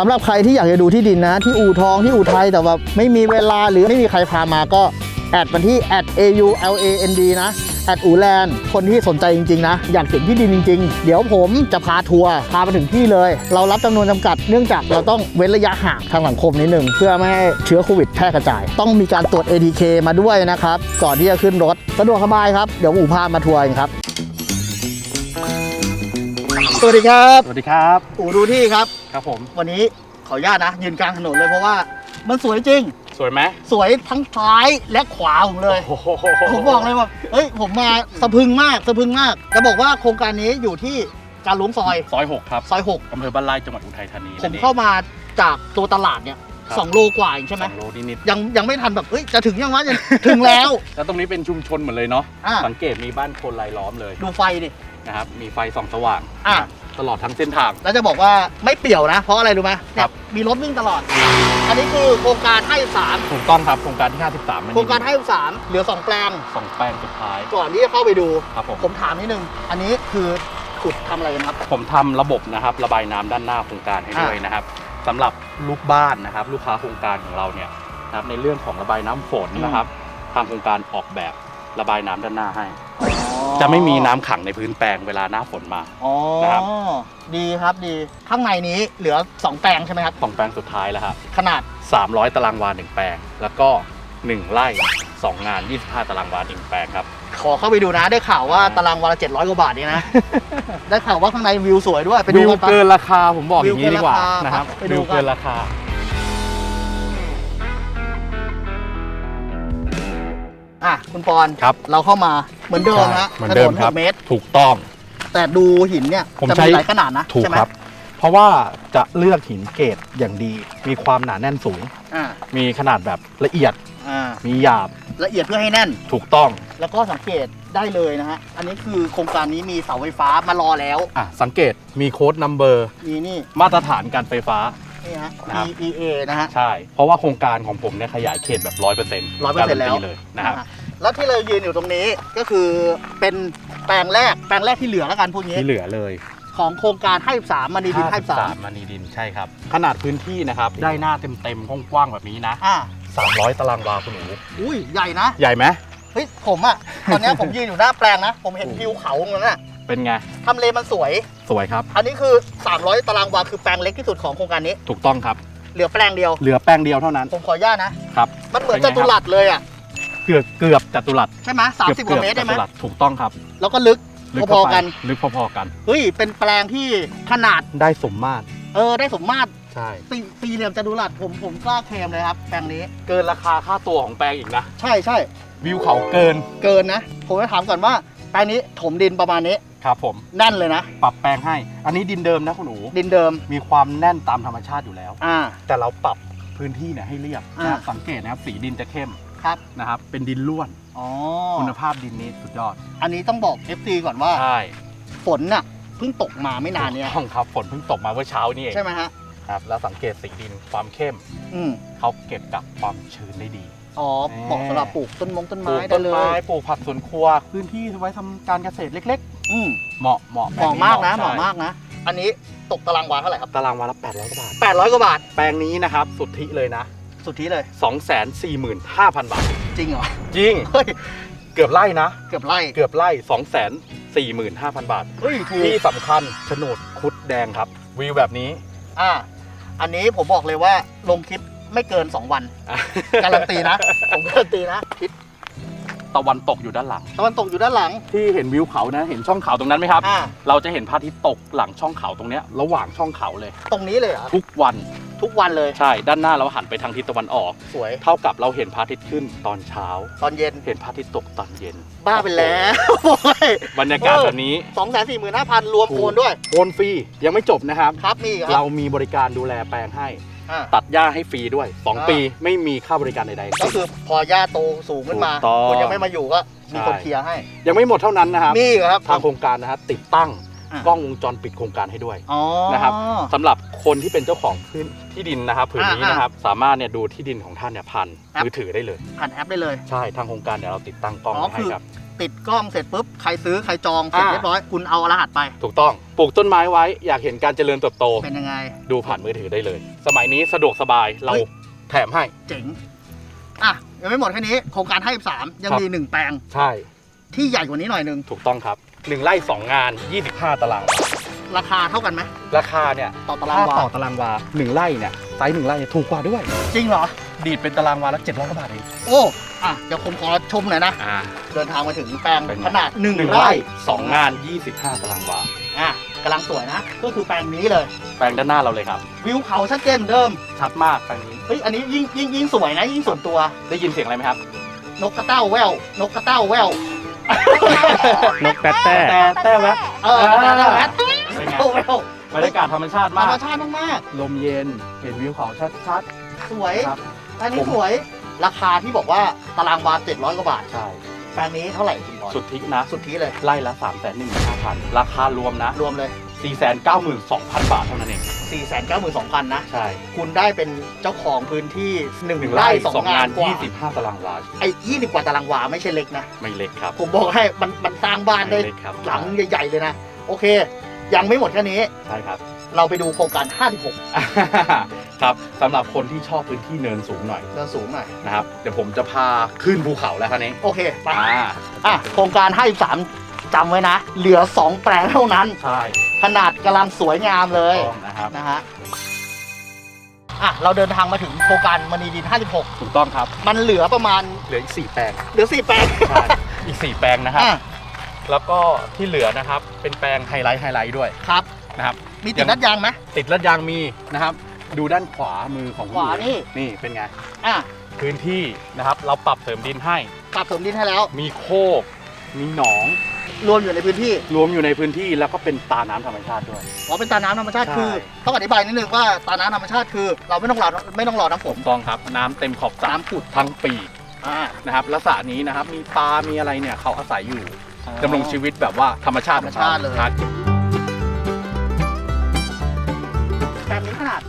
สำหรับใครที่อยากจะดูที่ดินนะ ที่อู่ทองที่อู่ไทยแต่ว่าไม่มีเวลาหรือไม่มีใครพามาก็แอดมาที่ @auland นะแอดอูแลนด์คนที่สนใจจริง ๆ นะ อยากเห็นที่ดินจริง ๆ เดี๋ยวผมจะพาทัวร์พาไปถึงที่เลย เรารับจำนวนจำกัดเนื่องจากเราต้องเว้นระยะห่างทางสังคมนิดนึง เพื่อไม่ให้เชื้อโควิดแพร่กระจาย ต้องมีการตรวจ ATK มาด้วยนะครับ ก่อนที่จะขึ้นรถสะดวกสบายครับ เดี๋ยวอูพามาทัวร์เองครับ สวัสดีครับ สวัสดีครับ อูดูที่ครับ ครับผม วันนี้ขออนุญาตนะ ยืนกลางถนนเลยเพราะว่ามันสวยจริง สวยไหมสวยทั้งซ้ายและขวาผมเลย โอ้โหผมบอกเลยว่าเฮ้ยผมมาสะพรึงมากสะพรึงมากจะบอกว่าโครงการนี้อยู่ที่การหลวงซอยซอยหกครับซอยอำเภอบ้านไร่จังหวัดอุทัยธานี6ผมเข้ามาจากตัวตลาดเนี่ยครับ สองโลกว่าเองใช่ไหมสองโลนิดยังยังไม่ทันแบบเฮ้ยจะถึงยังวะจะถึงแล้วๆแล้วตรงนี้เป็นชุมชนหมดเลยเนาะอะสังเกตมีบ้านคนรายล้อมเลยดูไฟดิ นะครับมีไฟส่องสว่างอะ นะครับ ตลอดทั้งเส้นทาง แล้วจะบอกว่าไม่เปี่ยวนะ เพราะอะไรรู้ไหมครับเนี่ยมีรถวิ่งตลอด อันนี้คือโครงการให้สามถูกต้องครับโครงการที่ 53มันโครงการให้สามเหลือสองแปลงสองแปลงสุดท้ายก่อนที่จะเข้าไปดู ครับผมผมถามนิดนึง อันนี้คือขุดทำอะไรกันครับ ผมทำระบบนะครับระบายน้ำด้านหน้าโครงการให้ด้วยนะครับสำหรับลูกบ้านนะครับ ลูกค้าโครงการของเราเนี่ยนะครับในเรื่องของระบายน้ำฝนนะครับทางโครงการออกแบบระบายน้ำด้านหน้าให้ จะไม่มีน้ำขังในพื้นแปลงเวลาหน้าฝนมา อ๋อนะครับ ดีครับดีข้างในนี้เหลือ 2 แปลงใช่ไหมครับ สองแปลงสุดท้ายแล้วครับขนาด300 ตารางวา1แปลง แล้วก็ 1 ไร่ 2 งาน 25 ตารางวา1แปลงครับ ขอเข้าไปดูนะ ได้ข่าวว่าอ่าตารางวันละ700 กว่าบาทเนี่ยนะ ได้ข่าวว่าข้างในวิวสวยด้วย ไปดูวิวกันปะ เกินราคาผมบอกอย่างนี้ดีกว่าวิวเกินราคานนะครับไปดูวิวกัน เกินราคา อะคุณปอนครับ เราเข้ามาเหมือนเดิมนะเหมือนเดิมถนนครับ6เมตรถูกต้อง แต่ดูหินเนี่ยผมจะใช้มีหลายขนาดนะถูกใช่ไหมครับ เพราะว่าจะเลือกหินเกรดอย่างดี มีความหนาแน่นสูงอ่ามีขนาดแบบละเอียดอ่ามีหยาบละเอียดเพื่อให้แน่นถูกต้อง แล้วก็สังเกตได้เลยนะฮะ อันนี้คือโครงการนี้มีเสาไฟฟ้ามารอแล้ว อะ สังเกตมีโค้ดนัมเบอร์มีนี่มาตรฐานการไฟฟ้า นี่ฮะนะครับ EEA นะฮะ ใช่ เพราะว่าโครงการของผมเนี่ยขยายเขตแบบ100% 100%แล้ว เลยนะครับอ่าแล้วที่เรายืนอยู่ตรงนี้ก็คือเป็นแปลงแรกแปลงแรกที่เหลือแล้วกันพูดงี้ที่เหลือเลยของโครงการให้สามมานีดินให้สาม53มานีดินใช่ครับ ขนาดพื้นที่นะครับ ได้หน้าเต็มๆกว้างๆแบบนี้นะ อ่า300 ตารางวาคุณหนูอุ้ยใหญ่นะ ใหญ่ไหม เฮ้ยผมอะตอนเนี้ยผมยืนอยู่หน้าแปลงนะ ผมเห็นวิวเขาตรงนั้นอะ เป็นไง ทำเลมันสวย สวยครับ อันนี้คือ 300 ตารางวาคือแปลงเล็กที่สุดของโครงการนี้ ถูกต้องครับ เหลือแปลงเดียว เหลือแปลงเดียวเท่านั้น ผมขออนุญาตนะ ครับ มันเหมือนเป็นจไงครับตุรัสเลยอะเกือบเกือบจัตุรัสใช่ไหมสามสิบกว่าเมตรได้ไหมจัตุรัสถูกต้องครับ แล้วก็ลึกลึกพเข้าอไปๆกัน ลึกพอๆกัน เฮ้ย เป็นแปลงที่ขนาด ได้สมมาตร เออ ได้สมมาตร ใช่สี่สี่เหลี่ยมจัตุรัสผมผมกล้าเคลมเลยครับแปลงนี้ เกินราคาค่าตัวของแปลงอีกนะ ใช่ใช่ วิวเขาเกิน เกินนะ ผมจะถามก่อนว่าแปลงนี้ถมดินประมาณนี้ ครับผมแน่นเลยนะ ปรับแปลงให้ อันนี้ดินเดิมนะคุณหนูดินเดิม มีความแน่นตามธรรมชาติอยู่แล้ว อ่า แต่เราปรับพื้นที่เนี่ยให้เรียบอ่า นะครับสังเกตนะครับสีดินจะเข้มครับ นะครับ เป็นดินล้วน อ๋อ คุณภาพดินนี้สุดยอด อันนี้ต้องบอก FC ก่อนว่า ใช่ฝนน่ะเพิ่งตกมาไม่นานเนี้ย ถูกต้องครับ ฝนเพิ่งตกมาเมื่อเช้านี่เองใช่ไหมฮะ ครับ แล้วสังเกตสีดินความเข้ม อืมเขาเก็บกักความชื้นได้ดี อ๋อเหมาะสำหรับปลูกต้นมงต้นปลูไม้กได้ต้นเลไม้ย ปลูกผักสวนครัว พื้นที่ไว้ทำการเกษตรเล็ก อืมๆ เหมาะเหมาะเหมาะมากนะเหใช่มาะมากนะ อันนี้ตกตารางวาเท่าไหร่ครับ ตารางวาละ800กว่าบาท 800กว่าบาท แปลงนี้นะครับ สุทธิเลยนะ สุทธิเลย 245,000 บาท จริงเหรอ จริง เฮ้ย เกือบไร่นะ เกือบไล่เกือบไร่245,000 บาท เฮ้ยถูกที่สำคัญโฉนดคุดแดงครับ วิวแบบนี้ อ่า อันนี้ผมบอกเลยว่าลงคลิป ไม่เกิน 2 วัน การันตีนะ ผมการันตีนะทิศตะวันตกอยู่ด้านหลัง ตะวันตกอยู่ด้านหลัง ที่เห็นวิวเขานะ เห็นช่องเขาตรงนั้นไหมครับ อ่า เราจะเห็นพระอาทิตย์ตกหลังช่องเขาตรงเนี้ยระหว่างช่องเขาเลย ตรงนี้เลยเหรอ ทุกวันทุกวันเลย ใช่ด้านหน้าเราหันไปทางทิศตะวันออก สวย เท่ากับเราเห็นพระอาทิตย์ขึ้นตอนเช้า ตอนเย็น เห็นพระอาทิตย์ตกตอนเย็นบ้าไปแล้วโอ้ยบรรยากาศแบบนี้สองแสนสี่หมื่นห้าพันรวมโอนด้วย โอนฟรียังไม่จบนะครับ ครับนี่คเรารับมีบริการดูแลแปลงให้ อ่า ตัดหญ้าให้ฟรีด้วย อ่า 2 ปีไม่มีค่าบริการใดๆก็คือพอหญ้าโตสูงขึ้นมา ถูกต้องคุณยังไม่มาอยู่ก็มีคนใช่ เคลียร์ให้ยังไม่หมดเท่านั้นนะครับ มีเหรอครับ ทางโครงการนะครับติดตั้ง อะ กล้องวงจรปิดโครงการให้ด้วย อ๋อ นะครับ สำหรับคนที่เป็นเจ้าของพื้นที่ดินนะครับผืนนี้อ่านะครับ สามารถเนี่ยดูที่ดินของท่านเนี่ยผ่านครับมือถือได้เลย ผ่านแอปได้เลย ใช่ทางโครงการเดี๋ยวเราติดตั้งกล้องอ๋อไว้ให้คือครับ ติดกล้องเสร็จปุ๊บ ใครซื้อใครจองเสร็จอ่า เรียบร้อย คุณเอารหัสไป ถูกต้องปลูกต้นไม้ไว้อยากเห็นการเจริญเติบโต เป็นยังไง ดูผ่านมือถือได้เลย สมัยนี้สะดวกสบายเราเฮ้ย แถมให้ เจ๋ง อะ ยังไม่หมดแค่นี้ โครงการให้3ยังครับ มีหนึ่งแปลงใช่ที่ใหญ่กว่านี้หน่อยหนึง ถูกต้องครับ หนึ่งไร่สองงาน 25 ตารางวาราคาเท่ากันไหมราคาเนี่ยต่อตารางวาถ้ต่อตารางวาหนึ่งไร่เนี่ยไซส์หนึ่งไร่เนี่ยถูกกว่าด้วย จริงเหรอ ดีดเป็นตารางวาละ700กว่าบาทเองโอ้อะเดี๋ยวผมขอชมหน่อยนะ อ่า เดินทางมาถึงแปลงเป็นไงขนาดหนึ่งหนึ่งไร่ไร่สองงาน 25 ตารางวาอะกำลังสวยนะ ก็คือแปลงนี้เลย แปลงด้านหน้าเราเลยครับ วิวเขาชัดเจนเหมือนเดิม ชัดมากแปลงนี้เฮ้ยอันนี้ยิ่งยิ่งยิ่งสวยนะยิ่งส่วนตัว ได้ยินเสียงอะไรไหมครับ นกกระเต้าแววนกกระเต้าแวว นกแต๊ะแต่แต่แวะเออนกกระเต้ววเป็นไงแววบรรยากาศธรรมชาติธรมารมชาติมากลมเย็น เห็นวิวเขาชัดๆ สวย ๆ ครับ อันนี้ผม สวย ราคาที่บอกว่าตารางวา700 กว่าบาท ใช่ แปลงนี้เท่าไหร่คุณบอลสุดทิกนะ สุดที่เลย ไล่ละ3 1 5 0 0 0ราคารวมนะ รวมเลย 492,000 บาทเท่านั้นเอง 4 9 2 0 0 0 นะ ใช่ คุณได้เป็นเจ้าของพื้นที่หนึ่ง1ไร่ไร่สอง2งางานนกว่า25 ตารางวา ไอ้20กว่าตารางวาไม่ใช่เล็กนะ ไม่เล็กครับ ผมบอกให้มันมันสร้างบ้านได้ไม่เล็กครับ หลังใหญ่ ๆ เลยนะ โอเค ยังไม่หมดแค่นี้ ใช่ครับ เราไปดูโครงการครับสำหรับคนที่ชอบพื้นที่เนินสูงหน่อย56เดินสูงหน่อย นะครับ เดี๋ยวผมจะพาขึ้นภูเขาแล้วครับนี้โอเคไปอ่าอะโครงการ 53จำไว้นะ เหลือ 2 แปลงเท่านั้น ใช่ ขนาดกำลังสวยงามเลยต้องนะครับนะฮะอะเราเดินทางมาถึงโครงการมณีดิน ถูกต้องครับ56 มันเหลือประมาณเหลืออีก4แปลงเหลือ4แปลงใช่อีก 4 แปลงนะครับ อะแล้วก็ที่เหลือนะครับเป็นแปลงไฮไลท์ไฮไลท์ด้วยครับ นะครับ มีติดนัดยางไหม ติดลัดยางมีนะครับ ดูด้านขวามือของขวานี่ นี่เป็นไง อะพื้นที่นะครับ เราปรับเสริมดินให้ ปรับเสริมดินให้แล้ว มีโคกมีหนอง รวมอยู่ในพื้นที่รวมอยู่ในพื้นที่แล้วก็เป็นตาน้ำธรรมชาติด้วย อ๋อเป็นตาน้ำธรรมชาติใช่คือต้องอธิบายนิดนึงว่าตาน้ำธรรมชาติคือ เราไม่ต้องรอไม่ต้องรอน้ำฝนถูกต้องครับ น้ำเต็มขอบสระน้ำผุดทั้งปีอ่านะครับและสระนี้นะครับมีปลา มีอะไรเนี่ยเขาอาศัยอยู่ดำรงชีวิตแบบว่าธรรมชาติธรรมชาติเลย ครับแปลงนี้ขนาด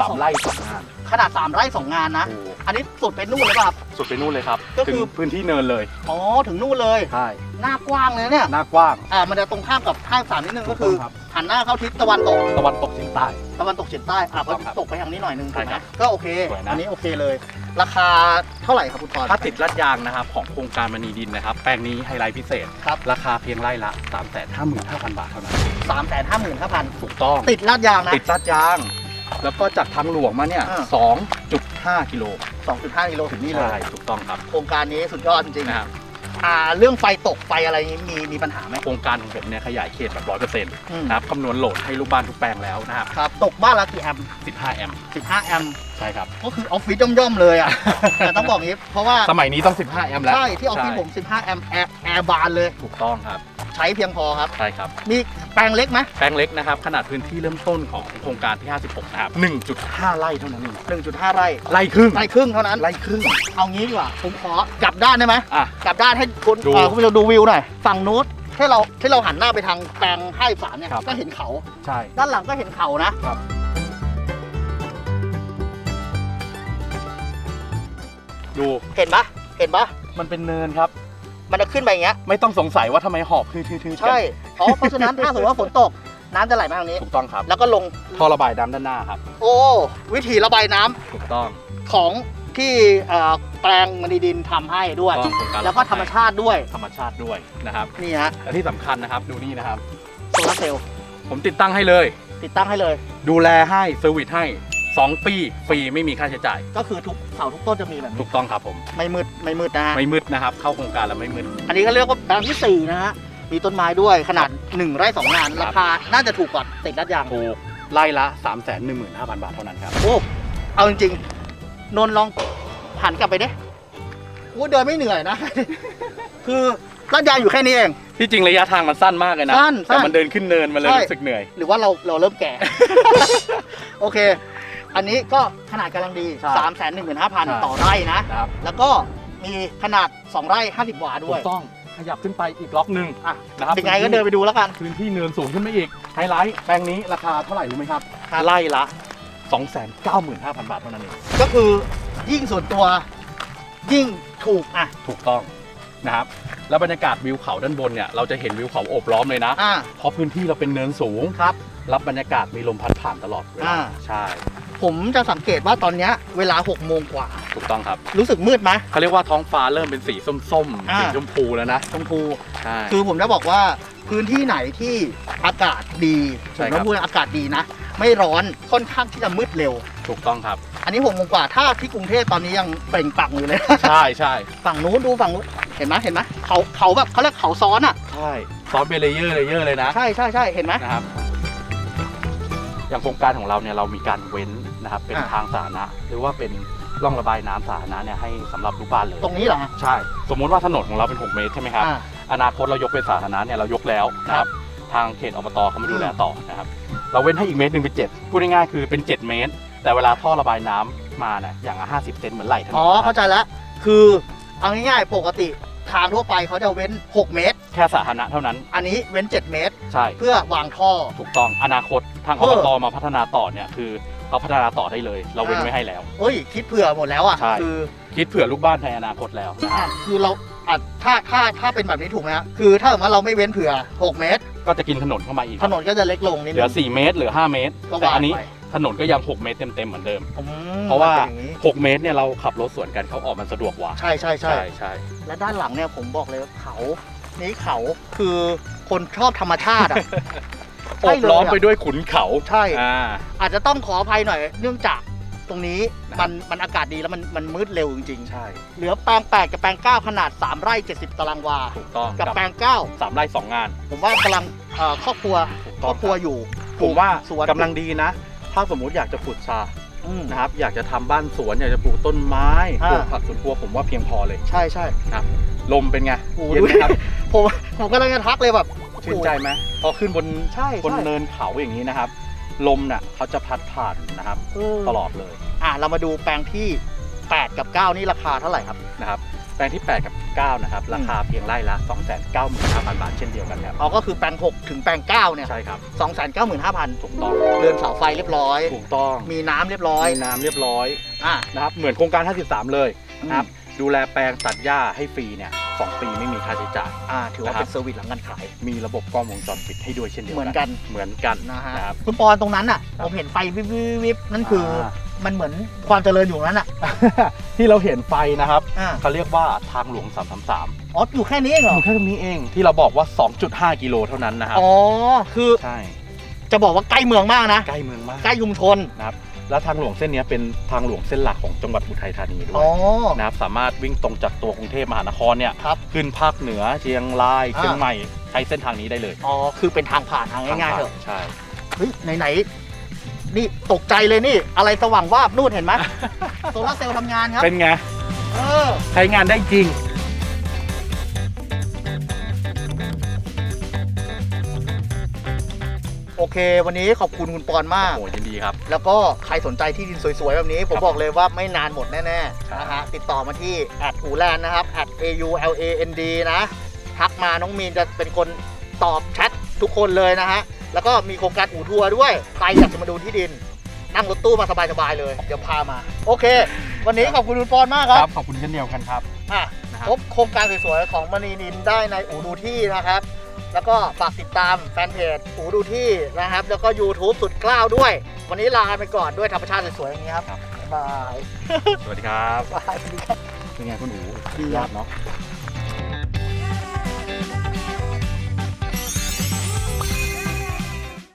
สามไร่สองงานขนาด 3 ไร่2งานนะโอ้โหอันนี้สุดเป็นนู่นเลยป่ะครับ สุดไปนู่นเลยครับก็คือถึงพื้นที่เนินเลย อ๋อถึงนู่นเลย ใช่ หน้ากว้างเลยเนี่ยหน้ากว้าง อ่ามันจะตรงข้ามกับห้างสามนิดนึงก็คือถูกต้องครับ หันหน้าเข้าทิศตะวันตก ตะวันตกเฉียงใต้ ตะวันตกเฉียงใต้อะถูกต้องครับตกไปทางนี้หน่อยนึงใช่ถูกไหมครับก็โอเค สวยนะ อันนี้โอเคเลย ราคาเท่าไหร่ครับคุณทอน ถ้าติดลัดยางนะครับของโครงการมณีดินนะครับ แปลงนี้ไฮไลท์พิเศษครับ ราคาเพียงไร่ละ 3 5 5 0 0 0 บาทเท่านั้น สามแสนห้าหมื่นห้าพันถูกต้อง ติดลาดยางนะ ติดลัดยาง แล้วก็จากทางหลวงมาเนี่ยอ่า 2.5 กิโล2.5กิโลถึงนี่เลใช่ย ถูกต้องครับ โครงการนี้สุดยอดจริงนะครับๆ อ่าเรื่องไฟตกไฟอะไรนี้มีมีปัญหาไหม โครงการของผมเนี่ยขยายเขตแบบร้อยเปอร์เซ็นต์อืม นะครับคำนวณโหลดให้ลูกบ้านทุกแปลงแล้วนะครับครับ ตกบ้านละกี่แอมป์15แอมป์15 แอมป์ใช่ครับ ก็คือออฟฟิศย่อมๆเลยอะ แต่ต้องบอกอย่างนี้ เพราะว่า สมัยนี้ต้อง 15 แอมป์แล้วใช่ ที่ออฟฟิศใช่ผม 15 แอมป์แอร์แอร์บานเลย ถูกต้องครับ ใช้เพียงพอครับ ใช่ครับมี แปลงเล็กไหมแปลงเล็กนะครับ ขนาดพื้นที่เริ่มต้นของโครงการที่ 56 นะครับ 1.5 ไร่เท่านั้นเอง1.5 ไร่ไร่ครึ่งไร่ครึ่งเท่านั้นไร่ครึ่ง เอางี้ดีกว่าผมขอกลับด้านได้ไหมอะ กลับด้านให้คุณดู เอ่อคุณผู้ชมดูวิวหน่อยฝั่งนู้นที่เราที่เราหันหน้าไปทางแปลงให้สามเนี่ยครับ ก็เห็นเขา ใช่ ด้านหลังก็เห็นเขานะครับ ดูเห็นปะเห็นปะมันเป็นเนินครับ มันจะขึ้นไปอย่างเงี้ยไม่ต้องสงสัยว่าทำไมหอบทื่อๆๆกันใช่อ๋อเพราะฉะนั้นถ้าสมมติว่าฝนตกน้ำจะไหลมาทางนี้ ถูกต้องครับแล้วก็ลงท่อระบายน้ำด้านหน้าครับ โอ้วิธีระบายน้ำถูกต้องของที่เอ่อแปลงมณีดินทำให้ด้วย ต้องโครงารแล้วก็ธรรมชาติด้วยธรรมชาติด้วยนะครับนี่ฮะและที่สำคัญนะครับดูนี่นะครับ โซลาร์เซลล์ผมติดตั้งให้เลย ติดตั้งให้เลย ดูแลให้เซอร์วิสให้ 2 ปีฟรีไม่มีค่าใช้จ่าย ก็คือทุกเสาทุกต้นจะมีแบบถูนี้กต้องครับผม ไม่มืดไม่มืดนะฮะไม่มืดนะครับ เข้าโครงการแล้วไม่มืด อันนี้ก็เรียกว่าแปลงที่4นะฮะมีต้นไม้ด้วยขนาด1ไร่2งานครับ ราคาน่าจะถูกกว่าติดรัดยางถูกไล่ละ 3 1 5 0 0 0 บาทเท่านั้นครับ โอ้เอาจริงๆนนท์ลองหันกลับไปดิว่าเดินไม่เหนื่อยนะ คือรัดยางอยู่แค่นี้เอง ที่จริงระยะทางมันสั้นมากเลยนะ สั้นสั้นแต่มันเดินขึ้นเนินมันเลยใช่ รู้สึกเหนื่อย หรือว่าเราเราเริ่มแก่ โอเค อันนี้ก็ขนาดกำลังดี ใช่3 1 5 0 0ใช่0ต่อไร่นะนะ ครับ แล้วก็มีขนาด 2 ไร่ 50 วาถูด้วยกต้องขยับขึ้นไปอีกล็อกหนึ่งอะนะครับเป็นไงก็เดินไปดูแล้วกัน พื้นที่เนินสูงขึ้นไปอีกไฮไลท์แปลงนี้ราคาเท่าไหร่รู้ไหมครับครับไล่ละ 295,000 บาทเท่านั้นเองก็คือยิ่งส่วนตัวยิ่งถูกอะถูกต้องนะครับแล้วบรรยากาศวิวเขาด้านบนเนี่ยเราจะเห็นวิวเขาโอบล้อมเลยนะ อ่าเพราะพื้นที่เราเป็นเนินสูง ครับ รับบรรยากาศมีลมพัดผ่านตลอดเวลาอ่า ใช่ ผมจะสังเกตว่าตอนเนี้ยเวลา6โมงกว่า ถูกต้องครับรู้สึกมืดไหม เขาเรียกว่าท้องฟ้าเริ่มเป็นสีส้มอ่าๆสีชมพูแล้วนะชมพู ใช่ คือผมจะบอกว่าพื้นที่ไหนที่อากาศดีผใช่มครัต้บองพูดอากาศดีนะ ไม่ร้อนค่อนข้างที่จะมืดเร็ว ถูกต้องครับ อันนี้หกโมงกว่าถ้าที่กรุงเทพตอนนี้ยังเปล่งปลั่งอยู่เลย ใช่ใช่ฝั่งนู้นดูฝั่งนู้นเห็นไหมเห็นไหมเขาเขาแบบเขาเรียกเขาซ้อนอะ ใช่ซอสเบเลเยอร์เลเยอร์เลยนะใช่ใช่ใช่เห็นไหมนะครับ อย่างโครงการของเราเนี่ยเรามีการเว้นนะครับเป็นอ่า ทางสาธารณะหรือว่าเป็นร่องระบายน้ำสาธารณะเนี่ยให้สำหรับลูกบ้านเลยตรงนี้เหรอใช่ สมมุติว่าถนนของเราเป็น 6 เมตรใช่ไหมครับ อ่า อนาคตเรายกเป็นสาธารณะเนี่ยเรายกแล้วนะครับทางเขตอบตเขามาดูแลต่อนะครับเราเว้นให้อีกเมตรหนึ่งเป็นเจ็ดพูดง่ายๆคือเป็น 7 เมตร แต่เวลาท่อระบายน้ำมาเนี่ยอย่างละห้าสิบเซนเหมือนไหลถนนอ๋อ เข้าใจแล้วคือเอาง่ายๆ ปกติทางทั่วไปเขาจะเว้น 6 เมตร แค่สาธารณะเท่านั้นอันนี้เว้น 7 เมตร ใช่เพื่อวางท่อ ถูกต้องอนาคต ทางเอออบตมาพัฒนาต่อเนี่ยคือเขาพัฒนาต่อได้เลย เราเว้นอ่าไว้ให้แล้วเฮ้ย คิดเผื่อหมดแล้วอะใช่ คือคิดเผื่อลูกบ้านในอนาคตแล้วนะคอะรับคือเราอะถ้าถ้าถ้าเป็นแบบนี้ถูกไหมฮะคือถ้าสมมติว่าเราไม่เว้นเผื่อ 6 เมตร ก็จะกินถนนเข้ามาอีกถนนก็จะเล็กลงนิดเหนึลืงอ4เมตรเหลือ 5 เมตร ก็แต่วางอันนี้ไป ถนนก็ยัง 6 เมตรเต็มๆเหมือนเดิม อืมเพราะว่ามันเป็นอย่างนี้6 เมตรเนี่ยเราขับรถสวนกันเขาออกมันสะดวกกว่าใช่ใช่ใช่ ใช่ใช่และด้านหลังเนี่ยผมบอกเลยว่าเขา นี้เขาคือคนชอบธรรมชาติอะ โอใช่บเลยล้อมอะไปด้วยขุนเขาใช่ อ่า อาจจะต้องขออภัยหน่อย เนื่องจากตรงนี้นะครับ มันมันอากาศดีแล้วมันมันมืดเร็วจริงใช่ๆ เหลือแปลง 8 กับแปลง 9 ขนาด 3 ไร่ 70 ตารางวา ถูกต้องกับแปลงสามไร่สองงาน9ผมว่ากำลังเอ่อครอบครัวถูกคต้รอองบครัวอยู่ผมว่าสวนกำลังดีนะ ถ้าสมมุติอยากจะปลูกชาอืม นะครับ อยากจะทำบ้านสวน อยากจะปลูกต้นไม้อ่า ปลูกผักสวนครัวผมว่าเพียงพอเลย ใช่ใช่ลมเป็นไงโอ้โหเย็นไหมครับ ผมผมกำลังจะทักเลยแบบ ชื่นใจไหมพอขึ้นบนใช่บนใช่เนินเขาอย่างนี้นะครับ ลมน่ะเขาจะพัดผ่านนะครับเออตลอดเลยอะเรามาดูแปลงที่ 8 กับ 9 นี่ราคาเท่าไหร่ครับนะครับแปลงที่ 8 กับ 9 นะครับ ราคาเพียงไร่ละ 295,000 บาทเช่นเดียวกันครับเอาก็คือแปลง 6 ถึงแปลง 9 เนี่ย ใช่ครับ 295,000 ถูกต้องเรือนเสาไฟเรียบร้อย ถูกต้อง มีน้ำเรียบร้อย มีน้ำเรียบร้อย อะนะครับ เหมือนโครงการ 53 เลยนะครับ ดูแลแปลงตัดหญ้าให้ฟรีเนี่ยสองปีไม่มีค่าใช้จ่าย อ่า ถือว่านะครับเป็นเซอร์วิสหลังการขาย มีระบบกล้องวงจรปิดให้ด้วยเช่นเดียวเหมืกัอนกัน เหมือนกันนะฮะนะครับ คุณปอนตรงนั้นอะครับผมเห็นไฟวิบวิบวิบนั่นคืออามันเหมือนความเจริญอยู่ตรงนั้นอะ ที่เราเห็นไฟนะครับอ่าเขาเรียกว่าทางหลวง 333 อ๋อ อยู่แค่นี้เองเหรอ อยู่แค่ตรงนี้เอง ที่เราบอกว่า 2.5 กิโลเท่านั้นนะครับ อ๋อ คือ ใช่ จะบอกว่าใกล้เมืองมากนะ ใกล้เมืองมาก ใกล้ชุมชนนะครับ แล้วทางหลวงเส้นเนี้ยเป็นทางหลวงเส้นหลักของจังหวัดอุทัยธานีด้วอ๋ยอ นะครับสามารถวิ่งตรงจากตัวกรุงเทพมหานครเนี่ยครับขึ้นภาคเหนือเชียงรายอ่า เชียงใหม่ใช้เส้นทางนี้ได้เลยอ๋อ คือเป็นทางผ่านทางง่ายๆเถอะ ใช่ เฮ้ย ไหนๆ นี่ตกใจเลยนี่ อะไรสว่างวาบนู่นเห็นไหม โซลาร์เซลล์ทำงานครับ เป็นไง เออ ใช้งานได้จริง โอเค วันนี้ขอบคุณคุณปอนมาก โอ้ยินดีครับ แล้วก็ใครสนใจที่ดินสวยๆ แบบนี้ ผมครับบอกเลยว่าไม่นานหมดแน่ใช่ๆนะฮะติดต่อมาที่แอดอูแลนนะครับแอด a u l a n d นะทักมาน้องมีนจะเป็นคนตอบแชททุกคนเลยนะฮะแล้วก็มีโครงการอู่ทัวร์ด้วย ใครอยากจะมาดูที่ดิน นั่งรถตู้มาสบายๆเลย เดี๋ยวพามา โอเค วันนี้ขอบคุณคุณปอนมากคครัรับบขอบคุณเช่นเดียวกันครับ อะนะครับพบโครงการสวยๆของมณีนินได้ในอูดูที่นะครับ แล้วก็ฝากติดตามแฟนเพจอูดูที่นะครับ แล้วก็ YouTube สุดกล้าวด้วย วันนี้ลาไปก่อนด้วยธรรมชาติสวยๆอย่างนี้ครับครับบ๊ายบายสวัสดีครับบ๊ายบายสวัสดีครับเป็นไงคุณอูดียครัอบดเนาะ